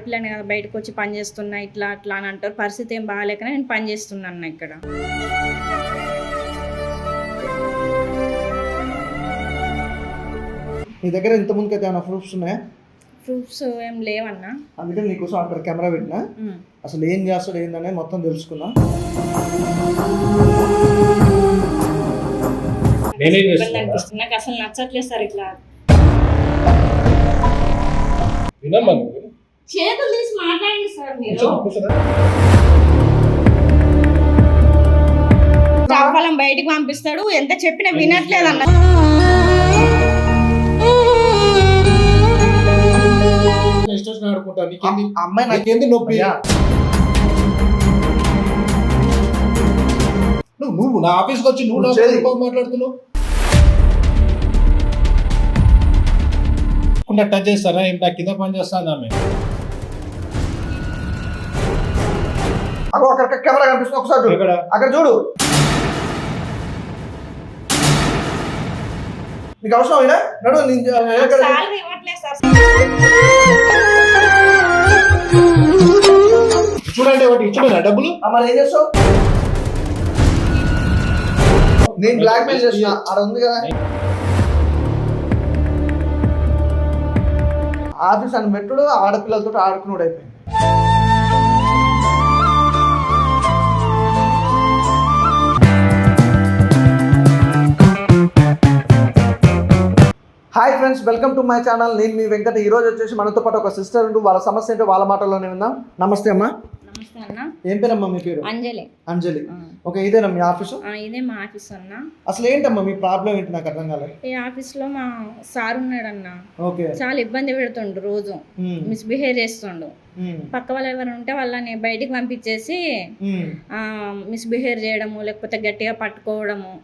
ఆడపిల్లని కదా బయటకు వచ్చి పని చేస్తున్నా ఇట్లా అట్లా అని అంటారు. పరిస్థితి ఏం బాగాలేకనే నేను పని చేస్తున్నాను ఇక్కడ. నీ దగ్గర ఇంత ముందుకు అయితే ఏమైనా ప్రూఫ్స్ ఉన్నాయా? ప్రూఫ్స్ ఏం లేవన్నా. అందుకని నీకోసం అక్కడ కెమెరా పెట్టినా. అసలు ఏం చేస్తాడు ఏందనేది మొత్తం తెలుసుకున్నా. ఇబ్బంది అనిపిస్తుంది. నాకు అసలు నచ్చట్లేదు సార్ ఇట్లా. వినమ్మా నువ్వు. చేతులు తీసి మాట్లాడండి సార్ మీరు. చాపలం బయటికి పంపిస్తాడు. ఎంత చెప్పినా వినట్లేదు అన్న నా ఇష్టం వచ్చిన ఆడుకుంటా. నీకేంది? ఆ అమ్మాయి నాకు నాకేంది నొప్పి? నువ్వు నువ్వు నా ఆఫీస్కి వచ్చి నువ్వు నా మాట్లాడుతున్నావు? కుండా టచ్ చేస్తారా? ఏంటి నా కింద పని చేస్తాను ఆమె? అగో అక్కడ కెమెరా కనిపిస్తుంది. ఒకసారి చూడు. అక్కడ చూడు. నీకు అవసరం అయినా నడు చూడండి ఒకటి ఇచ్చిన డబ్బులు? మరి ఏం చేస్తావు? నేను బ్లాక్ మెయిల్ చేస్తున్నా ఆడ ఉంది కదా. ఆఫీస్ అని పెట్టుడు ఆడపిల్లలతో ఆడుకున్నాడు అయిపోయింది hi friends welcome to my channel నేను మీ వెంకట. ఈరోజు వచ్చేసి మనతో పాటు ఒక సిస్టర్ ఉంటూ వాళ్ళ సమస్య ఏంటో వాళ్ళ మాటల్లోనే విందాం. నమస్తే అమ్మా. నమస్తే అన్న. ఏం పేరమ్మా మీ పేరు? అంజలి. అంజలి. ఓకే ఇదేనా మీ ఆఫీసు? ఆ, ఇదే మా ఆఫీస్ అన్న. అసలు ఏంటమ్మా మీ ప్రాబ్లం ఏంటి నాకు అర్థం కాలేదు. ఈ ఆఫీస్లో మా సార్ ఉన్నాడన్న. ఓకే. చాలా ఇబ్బంది పెడుతుండు రోజు. మిస్బిహేవ్ చేస్తుండు. పక్క వాళ్ళు ఎవరు ఉంటే వాళ్ళని బయటికి పంపించేసి మిస్బిహేవ్ చేయడము లేకపోతే గట్టిగా పట్టుకోవడము.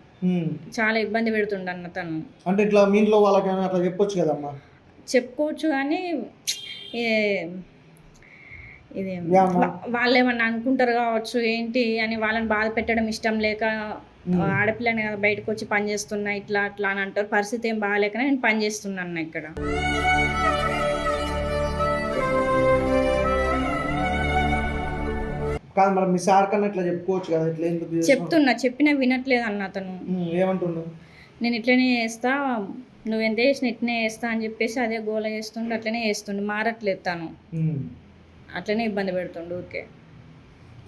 చాలా ఇబ్బంది పెడుతుండు అన్న తను. అంటే ఇట్లా మీ ఇంట్లో వాళ్ళకైనా అట్లా చెప్పొచ్చు కదమ్మా? చెప్పుకోవచ్చు కానీ ఇది వాళ్ళు ఏమన్నా అనుకుంటారు కావచ్చు ఏంటి అని వాళ్ళని బాధ పెట్టడం ఇష్టం లేక. ఆడపిల్లని కదా బయటకు వచ్చి పని చేస్తున్నా ఇట్లా అట్లా అని అంటారు. పరిస్థితి ఏం బాగాలేకనే నేను పని చేస్తున్నాను ఇక్కడ. కాదు మరి మీ సార్ కన్నా ఇట్లా చెప్పుకోవచ్చు కదా ఇట్లా ఎందుకు? చెప్తున్నా చెప్పినా వినట్లేదు అన్న అతను. ఏమంటున్నావు నేను ఇట్లనే చేస్తా నువ్వు ఎంత చేసిన ఇట్లనే చేస్తా అని చెప్పేసి అదే గోల చేస్తుండు అట్లనే చేస్తుండు. మారట్లేదు తను. అట్లనే ఇబ్బంది పెడుతుండు ఓకే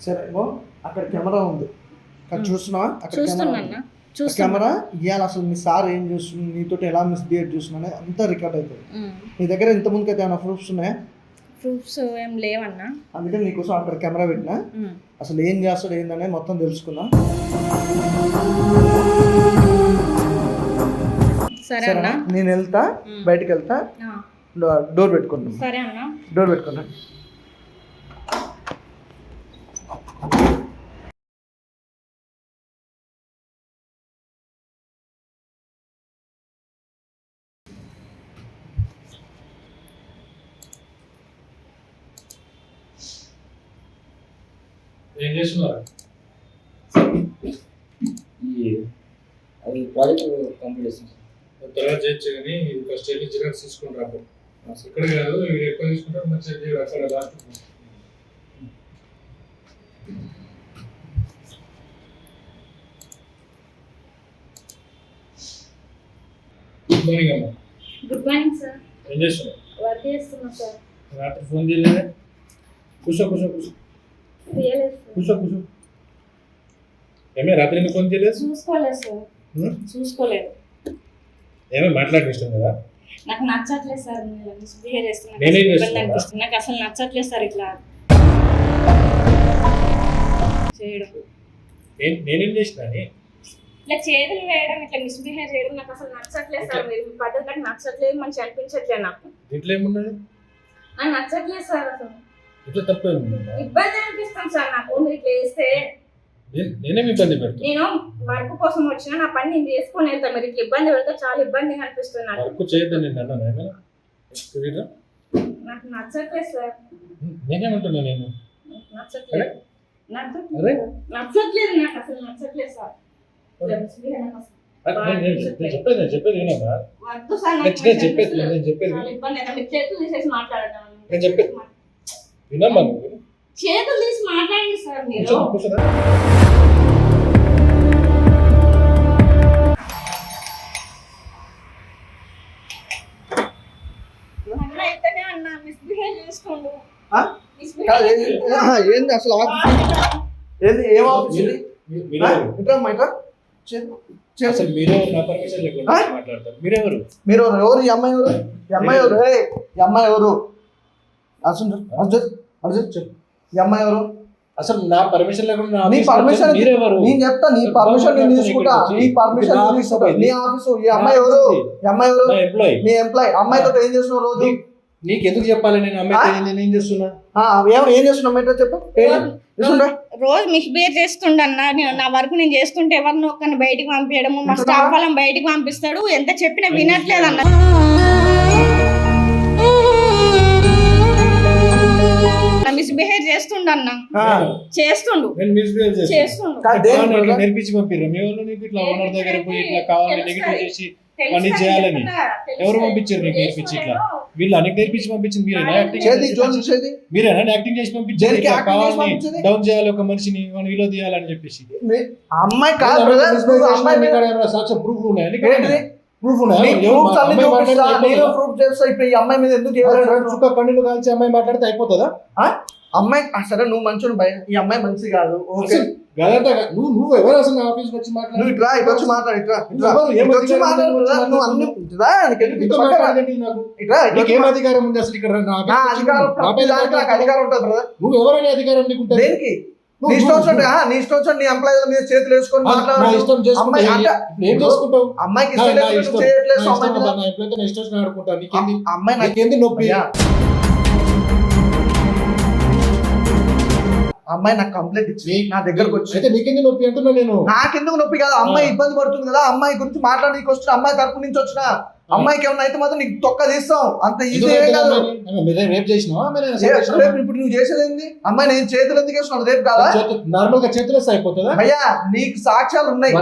సరే అక్కడ కెమెరా ఉంది. అక్కడ చూస్తున్నావా? చూస్తున్నా కెమెరా ఇవాళ అసలు మీ సార్ ఏం చూస్తుంది నీతో ఎలా మిస్బిహేవ్ చూస్తున్నా అంతా రికార్డ్ అవుతుంది. నీ దగ్గర ఇంత ముందుకు అయితే ఏమైనా ప్రూఫ్స్ ఉన్నాయా? ప్రూఫ్స్ ఏం లేవన్నా. అందుకని నీకోసం అక్కడ కెమెరా పెట్టినా. అసలు ఏం చేస్తాడు ఏందనేది మొత్తం తెలుసుకున్నా. సరే అన్న. నేను వెళ్తా. బయటికి వెళ్తా. డోర్ పెట్టుకుంటాను సరే అన్న. డోర్ పెట్టుకున్నాను ఏం చేస్తున్నారు? ఈ అది ప్రాజెక్ట్ కంప్లీట్ చేస్తాం తర్వాత చేయొచ్చు కానీ ఫస్ట్ వెళ్ళి జిరాక్స్ తీసుకుని రాకు ఇక్కడ కాదు ఇక్కడ ఎక్కువ తీసుకుంటారు మంచిగా చేయరు అక్కడ లాస్ట్ గుడ్ మార్నింగ్ అమ్మా. గుడ్ మార్నింగ్ సార్ ఏం చేస్తున్నావు? వర్క్ చేస్తున్నా సార్ రాత్రి ఫోన్ చేయలేదా? కూర్చో కూర్చో కూర్చో. కూర్చో కూర్చో. ఏమే రాత్రి ఎందుకు ఫోన్ చేయలేదు? చూసుకోలేదు సార్. హ్మ్? చూసుకోలేదు. ఏమే మాట్లాడిన ఇష్టం కదా నాకు నచ్చట్లేదు సార్ మీరు మిస్బిహేవ్ చేస్తున్నా నేనేం ఇబ్బంది చేస్తున్నా? అనిపిస్తుంది. నాకు అసలు నచ్చట్లేదు సార్ ఇట్లా చేయడం. నేను నేనేం చేసిన అని? ఇట్లా చేతులు వేయడం ఇట్లా మిస్బిహేవ్ చేయడం నాకు అసలు నచ్చట్లేదు సార్. మీరు మీ పద్ధతి నాకు నచ్చట్లేదు మంచి అనిపించట్లేదు నాకు. దీంట్లో ఏమున్నది? నాకు నచ్చట్లేదు సార్ అసలు. ఇట్లా తప్ప ఏముందమ్మా ఇబ్బంది అనిపిస్తుంది సార్ నాకు. మీరు ఇట్లా చేస్తే నేను- నేనేమి ఇబ్బంది పెడతాను నేను వర్క్ కోసం వచ్చిన నా పని నేను చేసుకొని వెళ్తాను మీరు ఇట్లా ఇబ్బంది పెడితే చాలా ఇబ్బందిగా అనిపిస్తుంది నాకు వర్క్ చేయొద్దని నేను అన్నాను? నాకు నచ్చట్లేదు సార్. నేనేమంటున్నా నేను? నచ్చట్లేదు? నచ్చట్లేదు. నచ్చట్లేదు నాకు అసలు నచ్చట్లేదు సార్. చెప్పేది చెప్పేది నేను చెప్పేది. నేను చెప్పేది. ఇబ్బంది. నేను చెప్పేది. వినమ్మా నువ్వు చేతులు తీసి మాట్లాడండి సార్ మీరు కూర్చోదా ఏంది అసలు ఏంది ఏం ఆఫీస్ ఇది మీ- ఆ? మీరెవరు? ఇట్రా అమ్మా, ఇట్రా. చేరు, చేరు. అసలు మీరెవరు నా పర్మిషన్ లేకుండా ఆ? మాట్లాడతారు మీరెవరు మీరు ఎవరు? ఎవరు ఈ అమ్మాయి ఎవరు ఈ అమ్మాయి ఎవరు ఏయ్, ఈ అమ్మాయి ఎవరు అర్జున్ అర్జున్ అర్జున్ చెప్పు. ఈ అమ్మాయి ఎవరు? అసలు నా పర్మిషన్ లేకుండా నా పర్మిషన్ నేను చెప్తా నీ పర్మిషన్ నేను తీసుకుంటా నీ పర్మిషన్ నా తీసుకుంటా. ఆఫీస్ నీ ఆఫీసు ఈ అమ్మాయి ఎవరు? ఈ అమ్మాయి ఎవరు? నా ఎంప్లాయ్ నీ ఎంప్లాయ్ అమ్మాయితో ఏం చేస్తున్నావు రోజు? నీకు ఎందుకు చెప్పాలి? నేను అమ్మాయి నేను ఏం చేస్తున్నా? ఆ, ఏం ఏం చేస్తున్నావు అమ్మాయితో చెప్పు. రోజు మిస్బిహేవ్ చేస్తుండన్న. నేను నా వరకు నేను చేస్తుంటే ఎవరినో ఒక్కరిని బయటికి పంపించడము మా స్టాఫ్? వాళ్ళని బయటికి పంపిస్తాడు. ఎంత చెప్పినా వినట్లేదన్న. మిస్బిహేవ్ చేస్తుండు. నేను మిస్బిహేవ్ చేస్తుండు. ఇట్లా brother? నేర్పించి పంపిర్రు. మీ వాళ్ళు నీకు ఇట్లా ఓనర్ దగ్గర పోయి ఇట్లా తెలుసు నెగిటివ్. చేసి పని చేయాలని. ఎవరు. పంపించారు నీకు నేర్పించి ఇట్లా? వీళ్ళు అన్ని నేర్పించి పంపించింది మీరేనా? యాక్టింగ్ మీరేనా? యాక్టింగ్ చేసి పంపించారు. కావాలని? డౌన్ చేయాలి ఒక మనిషిని వాడిని విలో తీయాలని చెప్పేసి. అమ్మాయి కాదు సాక్ష్యం ప్రూఫ్ ఉన్నాయా? ప్రూఫ్ proof చేస్తా. ఇప్పుడు ఈ అమ్మాయి మీద ఎందుకు చుక్క కన్నులు కాల్చి అమ్మాయి మాట్లాడితే అయిపోతుందా? అమ్మాయి సరే నువ్వు మంచి భయ ఈ అమ్మాయి మంచి కాదు ఓకే. నువ్వు నువ్వు ఎవరు అసలు నా ఆఫీస్కి వచ్చి మాట్లాడు ఇట్రా ఇటు వచ్చి మాట్లాడు ఇట్రా నువ్వు అన్ని ఇట్రా, నీకు ఎందుకు నీతో ఇటు పక్కన? మాట్లాడేంటి నాకు? ఇట్రా, ఇటు వచ్చి నీకేం అధికారం ఉంది అసలు ఇక్కడ? అధికారం ఉంటుంది బ్రదర్. నువ్వు ఎవరైనా అధికారం నీకు? దేనికి? నీ ఇష్టం వచ్చినట్టు నీ ఇష్టం వచ్చినట్టు నీ ఎంప్లాయీల మీద చేతులు వేసుకొని ఆ, నా మాట్లాడు ఇష్టం చేసుకుంటా. అమ్మాయి అంటే ఏం చేసుకుంటావు అమ్మాయికి ఇష్టం చేయట్లేదు అమ్మాయి మీద. అమ్మాయి నాకు కంప్లైంట్ ఇచ్చి నీ- దగ్గరకు వచ్చి అయితే నీకేంది నొప్పి అంటున్నా నేను? నాకెందుకు నొప్పి కాదు? అమ్మాయి. ఇబ్బంది పడుతుంది కదా అమ్మాయి గురించి మాట్లాడడానికి వచ్చిన అమ్మాయి తరపు నుంచి వచ్చిన. అమ్మాయికి ఏమన్నా అయితే మాత్రం నీకు తొక్క తీస్తాం. అంత ఈజీ అయితే కాదు. రేప్ చేసినావా? రేపు ఇప్పుడు నువ్వు చేసేది ఏంది? అమ్మాయి నేను చేతులు ఎందుకు వేస్తున్నాను రేపు కాదా? నార్మల్గా చేతులు వస్తే అయిపోతుందా? భయ్యా నీకు సాక్ష్యాలు ఉన్నాయి.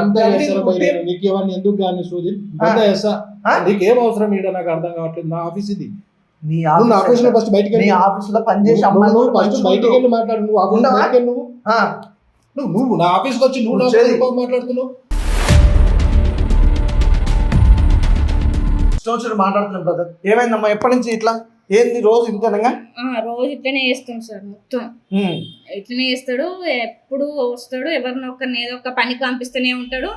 నీకు ఇవన్నీ ఎందుకు కానీ సూది? నీకేం అవసరం ఈడ? నాకు అర్థం కావట్లేదు. నా ఆఫీస్ ఇది. నీ ఆఫీస్లో ఫస్ట్ బయటికి నీ ఆఫీస్లో పనిచేసే నువ్వు- అమ్మాయి నువ్వు ఫస్ట్ బయటికి వెళ్ళి మాట్లాడు. నువ్వు ఆఫీస్? బయటికి వెళ్ళి నువ్వు నువ్వు నువ్వు నా ఆఫీస్కి వచ్చి నువ్వు నా మాట్లాడుతున్నావు? ఇష్టం మాట్లాడుతున్నాం బ్రదర్ ఏమైందమ్మా? ఎప్పటి నుంచి ఇట్లా? ఏంది రోజు ఇంతేనంగా? ఆ, రోజు ఇట్లనే చేస్తుంది సార్ మొత్తం. ఇట్లనే చేస్తాడు ఎప్పుడు వస్తాడు ఎవరినో ఒకరిని ఏదో ఒక పనికి పంపిస్తూనే ఉంటాడు.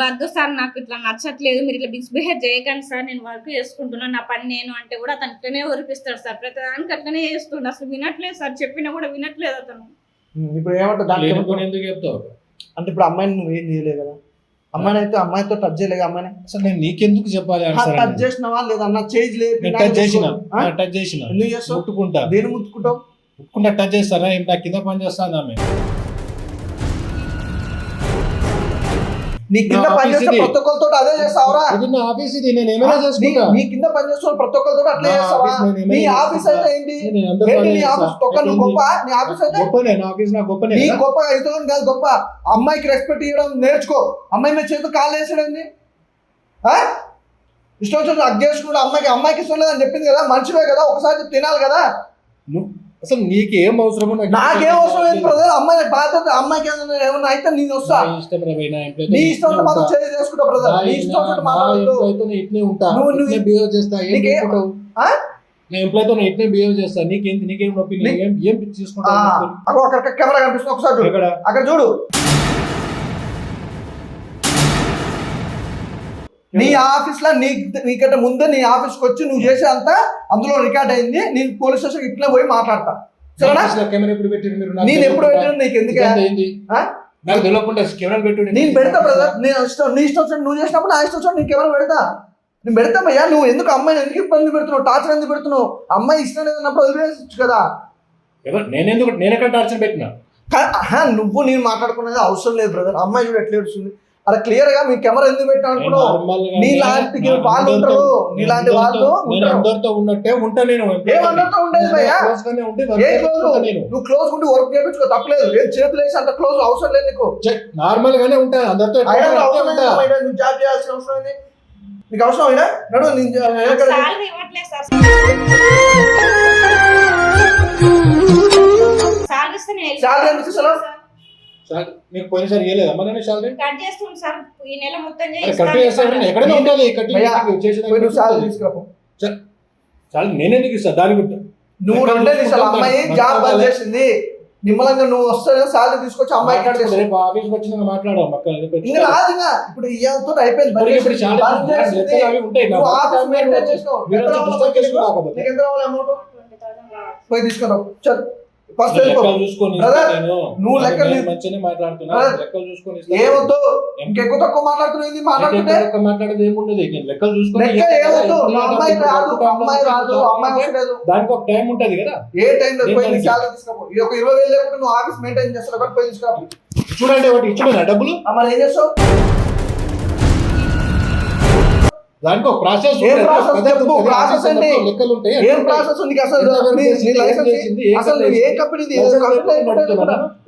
వద్దు సార్ నాకు ఇట్లా నచ్చట్లేదు మీరు ఇట్లా మిస్బిహేవ్ చేయకండి సార్ నేను వర్క్ చేసుకుంటున్నాను నా పని నేను అంటే కూడా అతను ఇట్లనే ఒరిపిస్తాడు సార్. ప్రతి దానికి అట్లనే చేస్తుండు అసలు వినట్లేదు సార్ చెప్పినా కూడా వినట్లేదు అతను. ఇప్పుడు ఏమంటావు? ఎందుకు చెప్తావు? అంటే ఇప్పుడు అమ్మాయిని నువ్వు ఏం చేయలేదు కదా? అమ్మాయిని అయితే అమ్మాయితో టచ్ చేయలేదు అమ్మాయిని? అసలు నేను నీకెందుకు చెప్పాలి టచ్? చేసినావా లేదా అన్న చేజ్ లేదు టచ్ చేసిన. టచ్ చేసిన. ఎందుకు చేస్తావు? ముట్టుకుంటా. దేని ముట్టుకుంటావు? ముట్టుకుంటా టచ్ చేస్తానా ఏం నా కింద పని చేస్తాను ఆమె? నీ కింద పనిచేసే. ప్రతి ఒక్కరితో అదే చేస్తావురా. ఇది నా ఆఫీస్ ఇది నేను ఏమైనా చేసుకుంటా. నీ కింద పనిచేస్తున్న ప్రతి ఒక్కరితో అట్లే చేస్తావా? నీ. ఆఫీస్ అయితే ఏంటి? నీ. ఆఫీస్ తొక్క నువ్వు? గొప్ప? నీ ఆఫీస్ అయితే? గొప్పనే నా ఆఫీస్ నా గొప్పనే నీ? గొప్ప ఇతరులను కాదు గొప్ప. అమ్మాయికి రెస్పెక్ట్ ఇవ్వడం నేర్చుకో. అమ్మాయి మీద చేతులు కాళ్ళు వేసాడండి ఇష్టం వచ్చినట్టు అగ్ చేసుకుంటూ అమ్మాయికి అమ్మాయికి ఇష్టం లేదని చెప్పింది కదా మనిషివే కదా ఒకసారి తినాలి కదా. అసలు నీకేం అవసరమో నాకు నాకేం అవసరం లేదు బ్రదర్. అమ్మాయి బాధ్యత అమ్మాయికి ఏమన్నా అయితే నేను వస్తా. నా ఇష్టం నా ఇష్టం మాత్రం ఉంటా. చేంజ్ చేసుకుంటా బ్రదర్. నా- ఇష్టం తో నేను ఇట్నే ఉంటా. నువ్వు- నువ్వు- బిహేవ్ చేస్తా. ఏం నీకే- తీసుకుంటావు? ఆ? నా ఎంప్లాయ్తో నేను ఇట్నే బిహేవ్ చేస్తా. నీకేంటి నీకేం నొప్పి ఏం ఏం అగో అక్కడ కెమెరా కనిపిస్తుంది. ఒకసారి చూడు. అక్కడ చూడు. నీ ఆఫీస్లో నీ నీకంటే ముందే నీ ఆఫీస్కి వచ్చి నువ్వు చేసే అంతా అందులో రికార్డ్ అయింది నేను పోలీస్ స్టేషన్ ఇట్లా పోయి మాట్లాడతా. సరేనా? కెమెరా ఎప్పుడు పెట్టారు మీరు? నాకు నేను ఎప్పుడు? పెట్టాను నీకు ఎందుకు? నాకు తెలియకుండా కెమెరా పెట్టు నేను పెడతా బ్రదర్ నేను ఇష్టం నీ ఇష్టం వచ్చినట్టు నువ్వు చేసినప్పుడు నా ఇష్టం వచ్చినట్టు నీకు ఎవరు పెడతా. నేను పెడతా భయ్యా నువ్వు ఎందుకు అమ్మాయిని ఎందుకు ఇబ్బంది పెడుతున్నావు టార్చర్ ఎందుకు పెడుతున్నావు? అమ్మాయి ఇష్టం లేదన్నప్పుడు వదిలేయచ్చు కదా. ఎవరు? నేను ఎందుకు నేను ఎక్కడ టార్చర్ పెట్టినా? కా- నువ్వు నేను మాట్లాడుకునేది అవసరం లేదు బ్రదర్ అమ్మాయి చూడు ఎట్లా ఏడుస్తుంది. అరే క్లియర్గా మీ కెమెరా ఎందుకు పెట్టావు నేను అనుకున్నావు నీలాంటి వాళ్ళు ఉంటారు. నీలాంటి వాళ్ళు అందరితో- ఉన్నట్టే ఉంటా నేను. ఏమన్నట్టు ఉండేది భయ్యా? నువ్వు క్లోజ్ ఉండి వర్క్ చేయించుకో తప్పలేదు. ఏం చేతులు వేసి అంత క్లోజ్ అవసరం లేదు నీకు. నార్మల్ గానే ఉంటా అందరితో జాబ్ చేయాల్సిన అవసరం ఏంది నీకు అవసరం అయినా? నడు సాలరీ ఇవ్వట్లేదు సార్ నీకు పోయినసారి ఇవ్వలేదా కట్ చేస్తుంది సార్. ఈ నెల మొత్తం కట్ చేస్తాను ఎక్కడైనా ఉంటుంది కట్ తీసుకురాపో. ఇస్తాను దాని గురించి. నువ్వు అమ్మాయి జాబ్ బంద్ చేసింది. నిమ్మలంగా నువ్వు వస్తే శాలరీ తీసుకొచ్చి అమ్మాయి కట్ చేసి రేపు ఆఫీస్కి వచ్చినాక మాట్లాడదాం పక్కన ఇంకా రాదు ఇంకా. ఇప్పుడు ఇయ్యంతో అయిపోయింది బంద్ ఇప్పుడు. చాలా బంద్ చేసింది. నువ్వు ఆఫీస్ మెయింటైన్ చేసినావు. ఎంత రావాలి అమౌంట్? పోయి తీసుకురావు చల్. ఫస్ట్ నువ్వు లెక్కలు మాట్లాడుతున్నా. లెక్కలు చూసుకొని ఇస్తా. ఏమొద్దు? ఇంకెక్కువ తక్కువ మాట్లాడుతున్నావు ఏంది? మాట్లాడుతుంటే లెక్క- లెక్క మాట్లాడేది ఏముండదు. ఇక లెక్కలు చూసుకొని లెక్క ఇస్తా. ఏమొద్దు? ఇప్పుడు మా అమ్మాయి ఇప్పుడు రాదు ఇప్పుడు అమ్మాయి రాదు అమ్మాయి అంటే వస్తలేదు. దానికి ఒక టైం ఉంటది కదా. ఏ టైం తీసుకోపో. ఇది ఒక ఇరవై వేలు లేకుండా నువ్వు ఆఫీస్ మెయింటైన్ చేస్తావు పోయి చూడండి ఒకటి ఇచ్చిన డబ్బులు? మరి ఏం చేస్తావు? దానికి ఒక ప్రాసెస్ ఏం process? చెప్పు, process ఏంటి? లెక్కలు ఉంటాయి. ఏం ప్రాసెస్ నీకు అసలు నీ- ఏం లైసెన్స్ ఏం అసలు ఏ? కంపెనీది లైసెన్స్ కంపెనీ?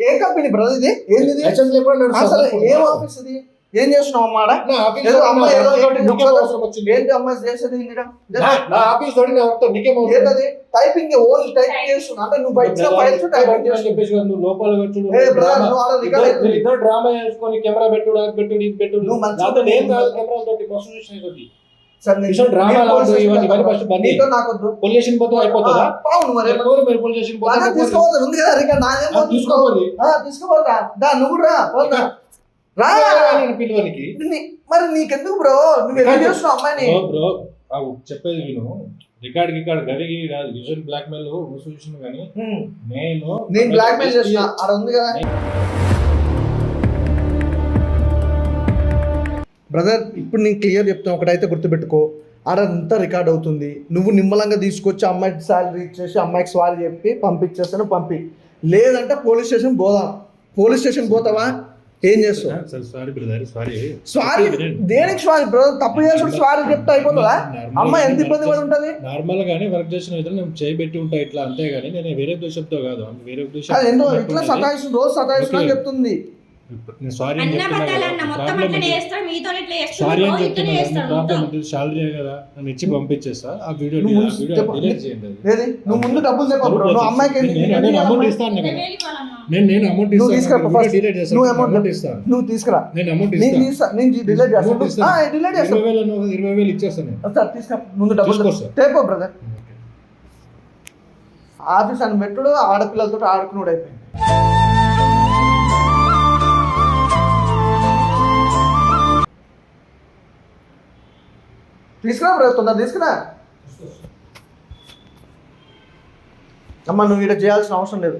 ఏ కంపెనీ బ్రదర్ ఇది? ఏంది అసలు. ఏం ఆఫీస్ ఇది? ఏం చేస్తున్నావు అమ్మాడ ఏదో అమ్మాయి ఏదో ఒకటి? ఏంటి చేసేది? నా- ఆఫీస్ తోటి నా? ఏంటది? టైపింగ్ ఓన్లీ టైపింగ్ చేస్తున్నా. అంటే నువ్వు బయట ఫైల్స్ టైపింగ్ చెప్పేసి నువ్వు లోపల పెట్టుడు, ఏ బ్రదర్. నువ్వు ఆడ రికార్డ్ ఇద్దరు- డ్రామా చేసుకొని కెమెరా అది ఇది నువ్వు నాతో నేను. కాదు తోటి మస్తు చూసిన తోటి తీసుకోవాలి నువ్వు కూడా పోతా. పిలవనికి. మరి నీకెందుకు బ్రో? నువ్వు అమ్మాయిని? బ్రో చెప్పేది విను. రికార్డ్ రికార్డ్ గది కాదు విజువల్ బ్లాక్ మెయిల్ చూసిన కానీ. నేను నేను బ్లాక్ మెయిల్ చేస్తున్నా. ఆడ ఉంది కదా. బ్రదర్ ఇప్పుడు నేను క్లియర్ చెప్తాను ఒకటైతే గుర్తుపెట్టుకో. ఆడ అంతా రికార్డ్ అవుతుంది. నువ్వు నిమ్మలంగా తీసుకొచ్చి అమ్మాయికి శాలరీ ఇచ్చేసి అమ్మాయికి స్వారీ చెప్పి పంపించేస్తాను పంపి. లేదంటే పోలీస్ స్టేషన్ పోదాం. పోలీస్ స్టేషన్ పోతావా? ఏం చేస్తావు? Sorry brother sorry. దేనికి బ్రదర్? తప్పు చేసి స్వారీ చెప్తే అయిపోతుందా? అమ్మాయి ఎంత ఇబ్బంది పడి ఉంటుంది నార్మల్ గానే వర్క్ చేసిన విధంగా నేను చేయబెట్టి ఉంటా ఇట్లా అంతే గానీ నేను వేరే ఉద్దేశంతో కాదు వేరే ఉద్దేశం ఇట్లా సతాయిస్తుంది రోజు సతాయిస్తున్నా. చెప్తుంది. నేను సారీ అని చెప్తున్నా సారీ చెప్తున్నా ప్రాబ్లం కదా నన్ను ఇచ్చి పంపించేస్తా ఆ వీడియో నువ్వు. డిలీట్ చేయండి ముందు డబ్బులు నువ్వు అమ్మాయికి నేను- అమౌంట్ ఇస్తాను నేను కదా. నేను నేను అమౌంట్ నువ్వు ఇస్తాను. డిలీట్ చేస్తాను. అమౌంట్ ఇస్తాను. నువ్వు తీసుకురా. నేను అమౌంట్ నేను ఇస్తాను. తీస్తా. నేను డిలీట్ అమౌంట్ చేస్తాను ఇస్తాను. డిలీట్ చేస్తాను ఇరవై వేలు ఇరవై ఇచ్చేస్తాను నేను. సార్ తీసుకురా ముందు డబ్బులు తీసుకో సార్. టేపో బ్రదర్ ఆఫీస్ అని పెట్టుడు ఆడపిల్లలతో ఆడుకున్నాడు అయిపోయింది. తీసుకురా బ్రదర్ తొందర తీసుకురా. అమ్మ నువ్వు ఇక్కడ చేయాల్సిన అవసరం లేదు.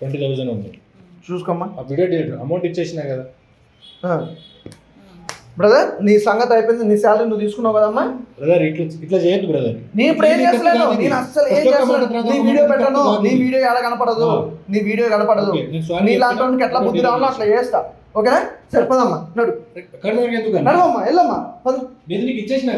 ట్వంటీ థౌసండ్ ఉంది. చూసుకోమ్మా. ఆ వీడియో డిలీట్ అమౌంట్ ఇచ్చేసినా కదా. బ్రదర్ నీ సంగతి అయిపోయింది నీ శాలరీ నువ్వు తీసుకున్నావు కదమ్మా బ్రదర్ ఇట్లా ఇట్లా చేయొద్దు బ్రదర్ నేను ఇప్పుడు ఏం నేను అస్సలు ఏం నీ వీడియో పెట్టను. నీ వీడియో ఎక్కడ కనపడదు. నీ వీడియో కనపడదు నీ. లాంటి ఎట్లా బుద్ధి రావాలో అట్లా చేస్తా. ఓకేనా? సరిపోదమ్మా నడు. కడదానికి ఎందుకు నడవమ్మా వెళ్ళమ్మా పద. నేను నీకు ఇచ్చేసిన